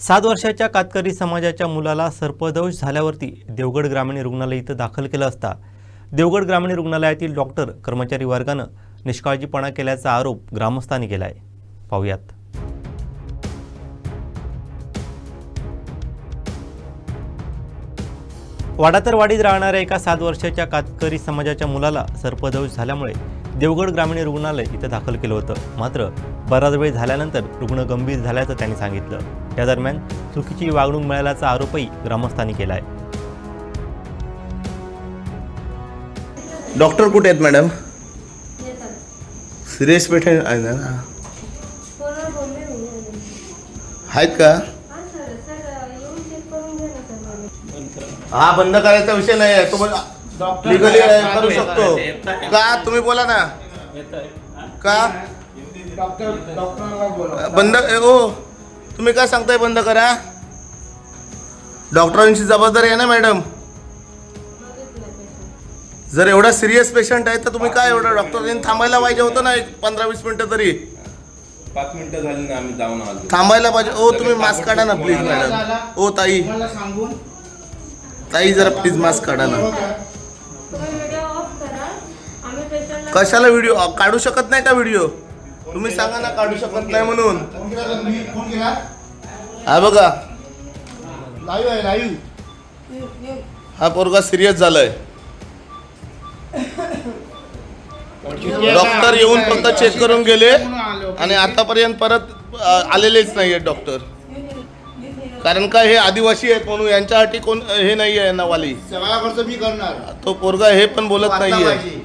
सात वर्षाच्या कातकरी समाजाच्या मुलाला सर्पदोष झाल्यावरती देवगड ग्रामीण रुग्णालय इथं दाखल केलं असता देवगड ग्रामीण रुग्णालयातील डॉक्टर कर्मचारी वर्गानं निष्काळजीपणा केल्याचा आरोप ग्रामस्थांनी केला आहे पाहुयात वाडातरवाडीत राहणाऱ्या एका सात वर्षाच्या कातकरी समाजाच्या मुलाला सर्पदोष झाल्यामुळे देवगड ग्रामीण रुग्णालय इथं दाखल केलं होतं. मात्र बराच वेळ झाल्यानंतर रुग्ण गंभीर झाल्याचं त्यांनी सांगितलं. त्या दरम्यान चुकीची वागणूक मिळाल्याचा आरोपही ग्रामस्थांनी केला आहे डॉक्टर कुठे आहेत मॅडम? सिरियस पेशंट आहे ना. आहेत का? हा हा बंद करायचा विषय नाही आहे लिगली करू शकतो. का? तुम्ही बोला ना. का? बंद ओ तुम्ही काय सांगताय बंद करा? डॉक्टरांची जबाबदारी आहे ना मॅडम. जर एवढा सिरियस पेशंट आहे तर तुम्ही काय एवढं डॉक्टरांनी थांबायला पाहिजे होतं ना एक पंधरा वीस मिनिटं तरी. पाच मिनिटं झाली ना आम्ही जाऊन आलो. थांबायला पाहिजे. ओ तुम्ही मास्क काढा ना प्लीज मॅडम. ओ ताई. ताई जरा प्लीज मास्क काढा ना. कशाला व्हिडिओ काढू शकत नाही का व्हिडिओ तुम्ही सांगा ना काढू शकत नाही म्हणून. हा बघा. हा पोरगा सिरियस झालाय. डॉक्टर येऊन फक्त चेक करून गेले आणि आतापर्यंत परत आलेलेच नाही आहेत डॉक्टर कारण का हे आदिवासी आहेत म्हणून यांच्यासाठी कोण हे नाही आहे नवाली. सगळा खर्च मी करणार. तो पोरगा हे पण बोलत नाहीये. पाहिजे.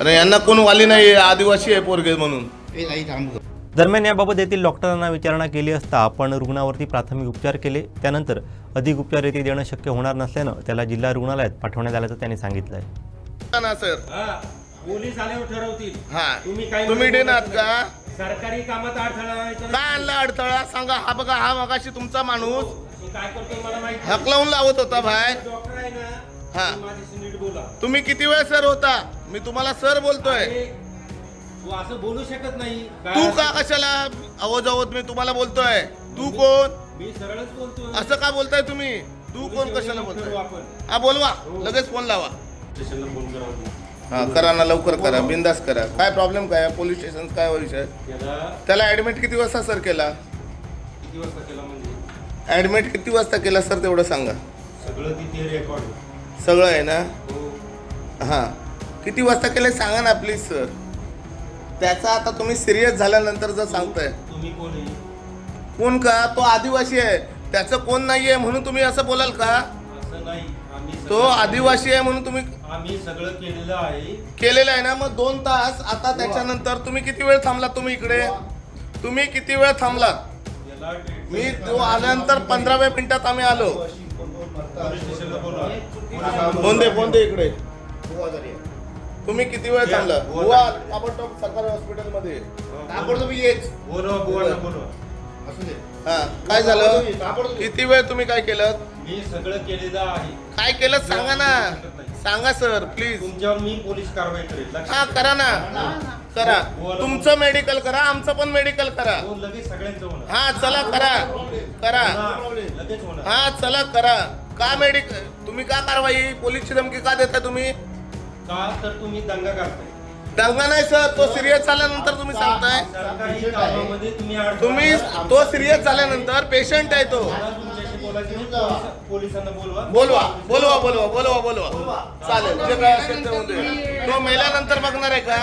आणि यांना कोण वाली नाहीये आदिवासी आहे पोरगे म्हणून. ए, नाही थांब. दरम्यान याबाबत येथील डॉक्टरांना विचारणा केली असता आपण रुग्णावरती प्राथमिक उपचार केले. त्यानंतर अधिक उपचार येथे देणं शक्य होणार नसल्यानं त्याला जिल्हा रुग्णालयात पाठवण्यात आल्याचं त्यांनी सांगितलं आहे ना सर. हा, पोलीस आल्यावर ठरवतील. हा. तुम्ही काय तुम्ही देणार का? नाही. सरकारी कामात अडथळा आणायचा का आणला अडथळा? सांगा हा बघा हा मगाशी तुमचा माणूस मी काय करतो मला माहिती हकलावून लावत होता बाहेर. डॉक्टर आहे ना हा. माझ्याशी नीट बोला. तुम्ही किती वेळ सर होता? मी तुम्हाला सर बोलतोय. अरे, तू असं बोलू शकत नाही. काय? तू का कशाला आवाज आहोत मी तुम्हाला बोलतोय? तू कोण? मी सरळच बोलतोय. असं का बोलताय तुम्ही? तू कोण कशाला बोलताय आपण. हा बोलवा. लगेच फोन लावा. स्टेशनला फोन करा हा करा ना लवकर करा. बिंदास करा. काय प्रॉब्लेम काय? पोलीस स्टेशन काय विषय त्याला त्याला ऍडमिट किती वाजता सर केला? किती वाजता केला म्हणजे? ऍडमिट किती वाजता केला सर तेवढं सांगा. सगळं तिथे रेकॉर्ड सगळं आहे ना? हो. किती वाजता केलं सांगा ना प्लीज सर त्याचा आता तुम्ही सिरियस झाल्यानंतर जर सांगताय. कोण का? तो आदिवासी आहे. त्याचं कोण नाही आहे म्हणून तुम्ही असं बोलाल का? तो आदिवासी आहे म्हणून तुम्ही आम्ही सगळं केलेलं आहे. केलेलं आहे ना? मग दोन तास. आता त्याच्यानंतर तुम्ही किती वेळ थांबला तुम्ही इकडे? तुम्ही किती वेळ थांबलात? मी तो आल्यानंतर पंधराव्या मिनिटात आम्ही आलो. फोन दे इकडे तुम्ही किती वेळ थांबला बुवा ताबडतोब सरकारी हॉस्पिटलमध्ये ताबडतोब येच बोलवा बुवाला बोलवा असू दे हा काय झालं ताबडतोब. किती वेळ तुम्ही काय केलं मी सगळं केलेलं आहे काय केलं सांगा ना सांगा सर प्लीज तुमच्यावर मी पोलीस कारवाई करेल हा करा ना करा तुमचं मेडिकल करा आमचं पण मेडिकल करा हो, लगेच सगळ्यांचं हा चला करा करा हा, हा चला करा का मेडिकल तुम्ही का कारवाई? पोलीसची धमकी का देता तुम्ही? का तर तुम्ही दंगा करताय? दंगा नाही सर. तो सिरियस झाल्यानंतर तुम्ही सांगताय. सरकारी कामामध्ये तुम्ही अडथळा तुम्ही आणता. तो सिरियस झाल्यानंतर पेशंट आहे तो. मला तुमच्याशी बोलायचं नाही. पोलिस- पोलिसांना बोलवा. बोलवा. बोलवा बोलवा बोलवा बोलवा. चालेल. जे काय असेल ते होऊ दे. तो मेल्यानंतर बघणार आहे का?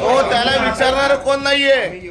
हो त्याला विचारणार कोण नाहीये.